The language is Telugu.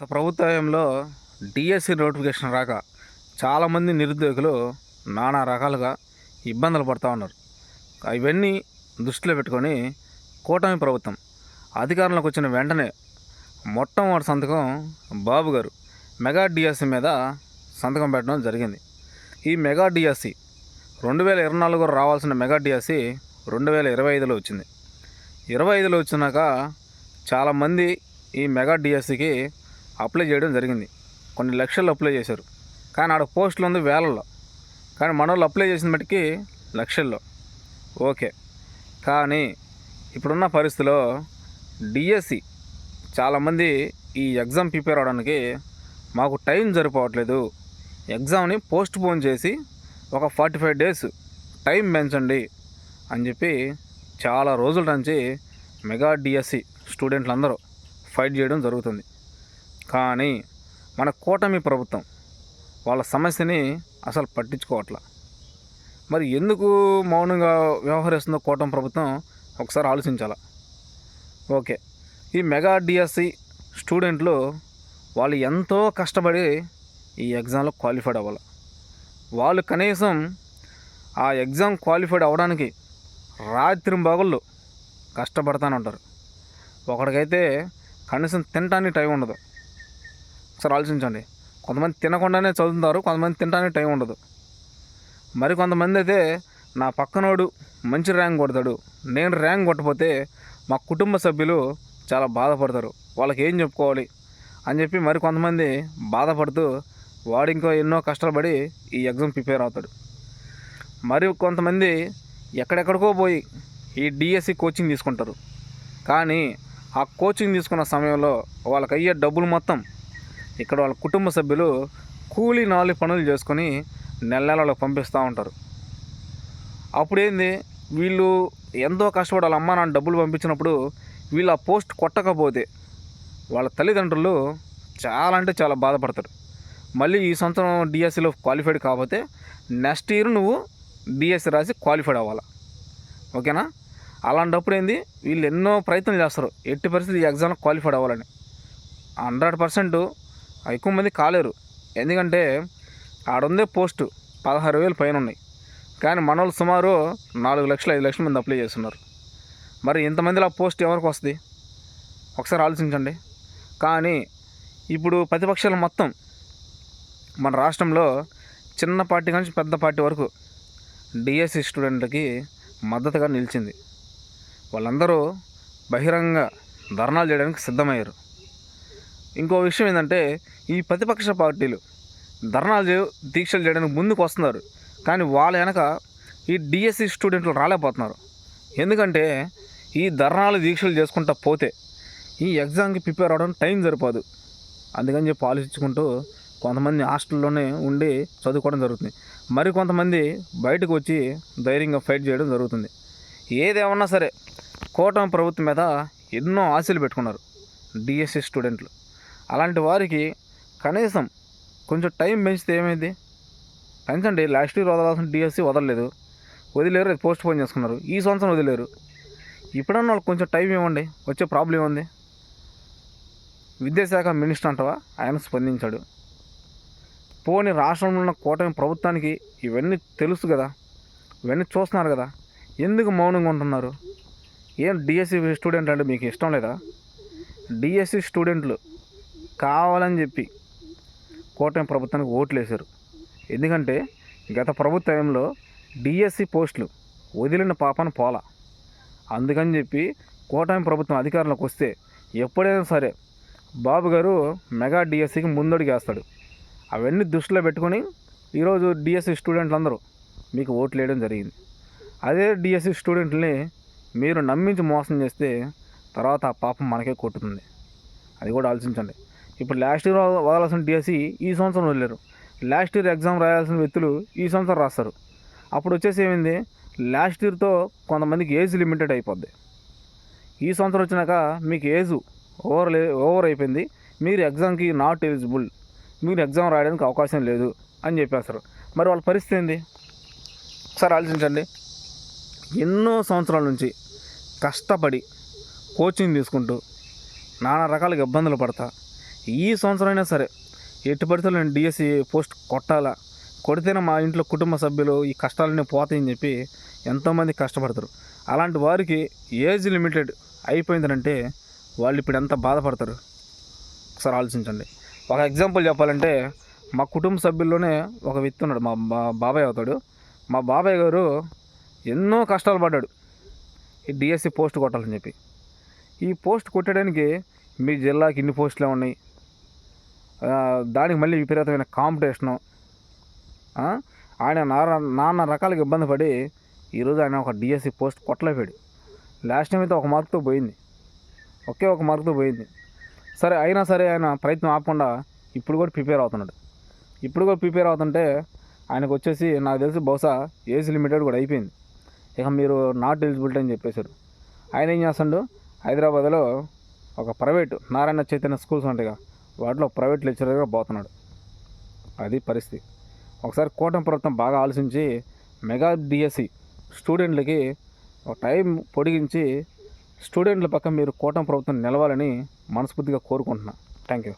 ప్రభుత్వంలో డిఎస్సి నోటిఫికేషన్ రాక చాలామంది నిరుద్యోగులు నానా రకాలుగా ఇబ్బందులు పడుతూ ఉన్నారు. ఇవన్నీ దృష్టిలో పెట్టుకొని కూటమి ప్రభుత్వం అధికారంలోకి వచ్చిన వెంటనే మొట్టమొదటి సంతకం బాబు గారు మెగా డిఎస్సి మీద సంతకం పెట్టడం జరిగింది. ఈ మెగా డిఎస్సి రెండు వేల ఇరవై నాలుగు రావాల్సిన మెగా డిఎస్సి రెండు వేల ఇరవై ఐదులో వచ్చింది. ఇరవై ఐదులో వచ్చినాక చాలామంది ఈ మెగా డిఎస్సికి అప్లై చేయడం జరిగింది. కొన్ని లక్షలు అప్లై చేశారు. కానీ ఆడ పోస్టులు ఉంది వేలల్లో. కానీ మన వాళ్ళు అప్లై చేసిన మట్టుకి లక్షల్లో. ఓకే. కానీ ఇప్పుడున్న పరిస్థితిలో డిఎస్సి చాలామంది ఈ ఎగ్జామ్ ప్రిపేర్ అవడానికి మాకు టైం సరిపోవట్లేదు. ఎగ్జామ్ని పోస్ట్ పోన్ చేసి ఒక ఫార్టీ ఫైవ్ డేస్ టైం పెంచండి అని చెప్పి చాలా రోజుల నుంచి మెగా డిఎస్సి స్టూడెంట్లు అందరూ ఫైట్ చేయడం జరుగుతుంది. కానీ మన కూటమి ప్రభుత్వం వాళ్ళ సమస్యని అసలు పట్టించుకోవట్లా. మరి ఎందుకు మౌనంగా వ్యవహరిస్తుందో కూటమి ప్రభుత్వం ఒకసారి ఆలోచించాల? ఓకే. ఈ మెగా డిఎస్సి స్టూడెంట్లు వాళ్ళు ఎంతో కష్టపడి ఈ ఎగ్జామ్లో క్వాలిఫైడ్ అవ్వాలి? వాళ్ళు కనీసం ఆ ఎగ్జామ్ క్వాలిఫైడ్ అవ్వడానికి రాత్రి బాగుళ్ళు కష్టపడతానే ఉంటారు ఒకడికైతే కనీసం తినడానికి టైం ఉండదు. ఒకసారి ఆలోచించండి. కొంతమంది తినకుండానే చదువుతారు కొంతమంది తినడానికి టైం ఉండదు. మరి కొంతమంది అయితే నా పక్కనోడు మంచి ర్యాంక్ కొడతాడు నేను ర్యాంక్ కొట్టకపోతే మా కుటుంబ సభ్యులు చాలా బాధపడతారు. వాళ్ళకి ఏం చెప్పుకోవాలి అని చెప్పి మరి కొంతమంది బాధపడుతూ వాడు ఇంకో ఎన్నో కష్టాలు పడి ఈ ఎగ్జామ్ ప్రిపేర్ అవుతాడు. మరి కొంతమంది ఎక్కడెక్కడికో పోయి ఈ డిఎస్సి కోచింగ్ తీసుకుంటారు. కానీ ఆ కోచింగ్ తీసుకున్న సమయంలో వాళ్ళకి అయ్యే డబ్బులు మొత్తం ఇక్కడ వాళ్ళ కుటుంబ సభ్యులు కూలీ నాలుగు పనులు చేసుకొని నెల నెల వాళ్ళకి పంపిస్తూ ఉంటారు. అప్పుడేంది? వీళ్ళు ఎంతో కష్టపడి వాళ్ళ అమ్మ నాన్న డబ్బులు పంపించినప్పుడు వీళ్ళు ఆ పోస్ట్ కొట్టకపోతే వాళ్ళ తల్లిదండ్రులు చాలా అంటే చాలా బాధపడతారు. మళ్ళీ ఈ సంవత్సరం డిఎస్సిలో క్వాలిఫైడ్ కాకపోతే నెక్స్ట్ ఇయర్ నువ్వు డిఎస్సి రాసి క్వాలిఫైడ్ అవ్వాలి? ఓకేనా? అలాంటప్పుడు ఏంది? వీళ్ళు ఎన్నో ప్రయత్నం చేస్తారు. ఎట్టి పరిస్థితి ఈ క్వాలిఫైడ్ అవ్వాలని. హండ్రెడ్ పర్సెంట్ ఎక్కువ మంది కాలేరు. ఎందుకంటే ఆడుందే పోస్టు పదహారు వేలు పైన ఉన్నాయి కానీ మనోళ్ళు సుమారు నాలుగు లక్షలు ఐదు లక్షల మంది అప్లై చేస్తున్నారు. మరి ఇంతమందిలో ఆ పోస్ట్ ఎవరికి వస్తుంది? ఒకసారి ఆలోచించండి. కానీ ఇప్పుడు ప్రతిపక్షాలు మొత్తం మన రాష్ట్రంలో చిన్న పార్టీ నుంచి పెద్ద పార్టీ వరకు డిఎస్సి స్టూడెంట్లకి మద్దతుగా నిలిచింది. వాళ్ళందరూ బహిరంగ ధర్నాలు చేయడానికి సిద్ధమయ్యారు. ఇంకో విషయం ఏంటంటే ఈ ప్రతిపక్ష పార్టీలు ధర్నాలు దీక్షలు చేయడానికి ముందుకు వస్తున్నారు. కానీ వాళ్ళ వెనక ఈ డిఎస్సి స్టూడెంట్లు రాలేకపోతున్నారు. ఎందుకంటే ఈ ధర్నాలు దీక్షలు చేసుకుంటా పోతే ఈ ఎగ్జామ్కి ప్రిపేర్ అవ్వడం టైం సరిపోదు. అందుకని చెప్పి ఆలోచించుకుంటూ కొంతమంది హాస్టల్లోనే ఉండి చదువుకోవడం జరుగుతుంది. మరి కొంతమంది బయటకు వచ్చి ధైర్యంగా ఫైట్ చేయడం జరుగుతుంది. ఏదేమన్నా సరే కూటమి ప్రభుత్వం మీద ఎన్నో ఆశలు పెట్టుకున్నారు డిఎస్సి స్టూడెంట్లు అలాంటి వారికి కనీసం కొంచెం టైం పెంచితే ఏమైంది? పెంచండి. లాస్ట్ ఇయర్ వదలాల్సిన డిఎస్సి వదలలేదు. వదిలేరు అది పోస్ట్ పోన్ చేసుకున్నారు. ఈ సంవత్సరం వదిలేరు. ఇప్పుడన్నా వాళ్ళకి కొంచెం టైం ఇవ్వండి. వచ్చే ప్రాబ్లం ఉంది విద్యాశాఖ మినిస్టర్ అంటవా? ఆయన స్పందించాడు. పోని రాష్ట్రంలో ఉన్న కూటమి ప్రభుత్వానికి ఇవన్నీ తెలుసు కదా? ఇవన్నీ చూస్తున్నారు కదా? ఎందుకు మౌనంగా ఉంటున్నారు? ఏం డిఎస్సి స్టూడెంట్ అంటే మీకు ఇష్టం లేదా? డిఎస్సి స్టూడెంట్లు కావాలని చెప్పి కూటమి ప్రభుత్వానికి ఓట్లు వేశారు ఎందుకంటే గత ప్రభుత్వంలో డిఎస్సి పోస్టులు వదిలిన పాపను పోలా. అందుకని చెప్పి కూటమి ప్రభుత్వం అధికారంలోకి వస్తే ఎప్పుడైనా సరే బాబు గారు మెగా డిఎస్సికి ముందడుగేస్తాడు. అవన్నీ దృష్టిలో పెట్టుకొని ఈరోజు డిఎస్సి స్టూడెంట్లు అందరూ మీకు ఓట్లు వేయడం జరిగింది. అదే డిఎస్సి స్టూడెంట్ని మీరు నమ్మించి మోసం చేస్తే తర్వాత ఆ పాపం మనకే కొట్టుతుంది. అది కూడా ఆలోచించండి. ఇప్పుడు లాస్ట్ ఇయర్ వదలాల్సిన డిఎస్సి ఈ సంవత్సరం వదిలేరు. లాస్ట్ ఇయర్ ఎగ్జామ్ రాయాల్సిన వ్యక్తులు ఈ సంవత్సరం రాస్తారు. అప్పుడు వచ్చేసి ఏమైంది? లాస్ట్ ఇయర్తో కొంతమందికి ఏజ్ లిమిటెడ్ అయిపోద్ది. ఈ సంవత్సరం వచ్చినాక మీకు ఏజ్ ఓవర్ లే ఓవర్ అయిపోయింది. మీరు ఎగ్జామ్కి నాట్ ఎలిజిబుల్ మీరు ఎగ్జామ్ రాయడానికి అవకాశం లేదు అని చెప్పేస్తారు. మరి వాళ్ళ పరిస్థితి ఏంది? ఒకసారి ఆలోచించండి. ఎన్నో సంవత్సరాల నుంచి కష్టపడి కోచింగ్ తీసుకుంటూ నానా రకాలుగా ఇబ్బందులు పడతా ఈ సంవత్సరం అయినా సరే ఎట్టి పరిస్థితుల్లో నేను డిఎస్సి పోస్ట్ కొట్టాలా? కొడితేనే మా ఇంట్లో కుటుంబ సభ్యులు ఈ కష్టాలన్నీ పోతాయని చెప్పి ఎంతోమంది కష్టపడతారు. అలాంటి వారికి ఏజ్ లిమిటెడ్ అయిపోయిందంటే వాళ్ళు ఇప్పుడు ఎంత బాధపడతారు? ఒకసారి ఆలోచించండి. ఒక ఎగ్జాంపుల్ చెప్పాలంటే మా కుటుంబ సభ్యుల్లోనే ఒక వ్యక్తి ఉన్నాడు మా బాబాయ్ అవుతాడు. మా బాబాయ్ గారు ఎన్నో కష్టాలు పడ్డాడు ఈ డిఎస్సి పోస్ట్ కొట్టాలని చెప్పి. ఈ పోస్ట్ కొట్టడానికి మీ జిల్లాకి ఇన్ని పోస్టులే ఉన్నాయి దానికి మళ్ళీ విపరీతమైన కాంపిటీషను. ఆయన నాన్న నాన్న రకాలుగా ఇబ్బంది పడి ఈరోజు ఆయన ఒక డిఎస్సి పోస్ట్ కొట్టలేపాడు. లాస్ట్ టైం అయితే ఒక మార్కుతో పోయింది. ఒకే ఒక మార్కుతో పోయింది. సరే అయినా సరే ఆయన ప్రయత్నం ఆపకుండా ఇప్పుడు కూడా ప్రిపేర్ అవుతున్నాడు. ఇప్పుడు కూడా ప్రిపేర్ అవుతుంటే ఆయనకు వచ్చేసి నాకు తెలిసి బహుశా ఏజ్ లిమిటెడ్ కూడా అయిపోయింది. ఇక మీరు నాట్ ఎలిజిబిలిటీ అని చెప్పేశారు. ఆయన ఏం చేస్తాడు? హైదరాబాద్లో ఒక ప్రైవేట్ నారాయణ చైతన్య స్కూల్స్ ఉంటాయిగా. వాటిలో ప్రైవేట్ లెక్చరర్గా పోతున్నాడు. అది పరిస్థితి. ఒకసారి కూటమి ప్రభుత్వం బాగా ఆలోచించి మెగా డిఎస్సి స్టూడెంట్లకి ఒక టైం పొడిగించి స్టూడెంట్ల పక్క మీరు కూటమి ప్రభుత్వం నిలవాలని మనస్ఫూర్తిగా కోరుకుంటున్నాను థ్యాంక్ యూ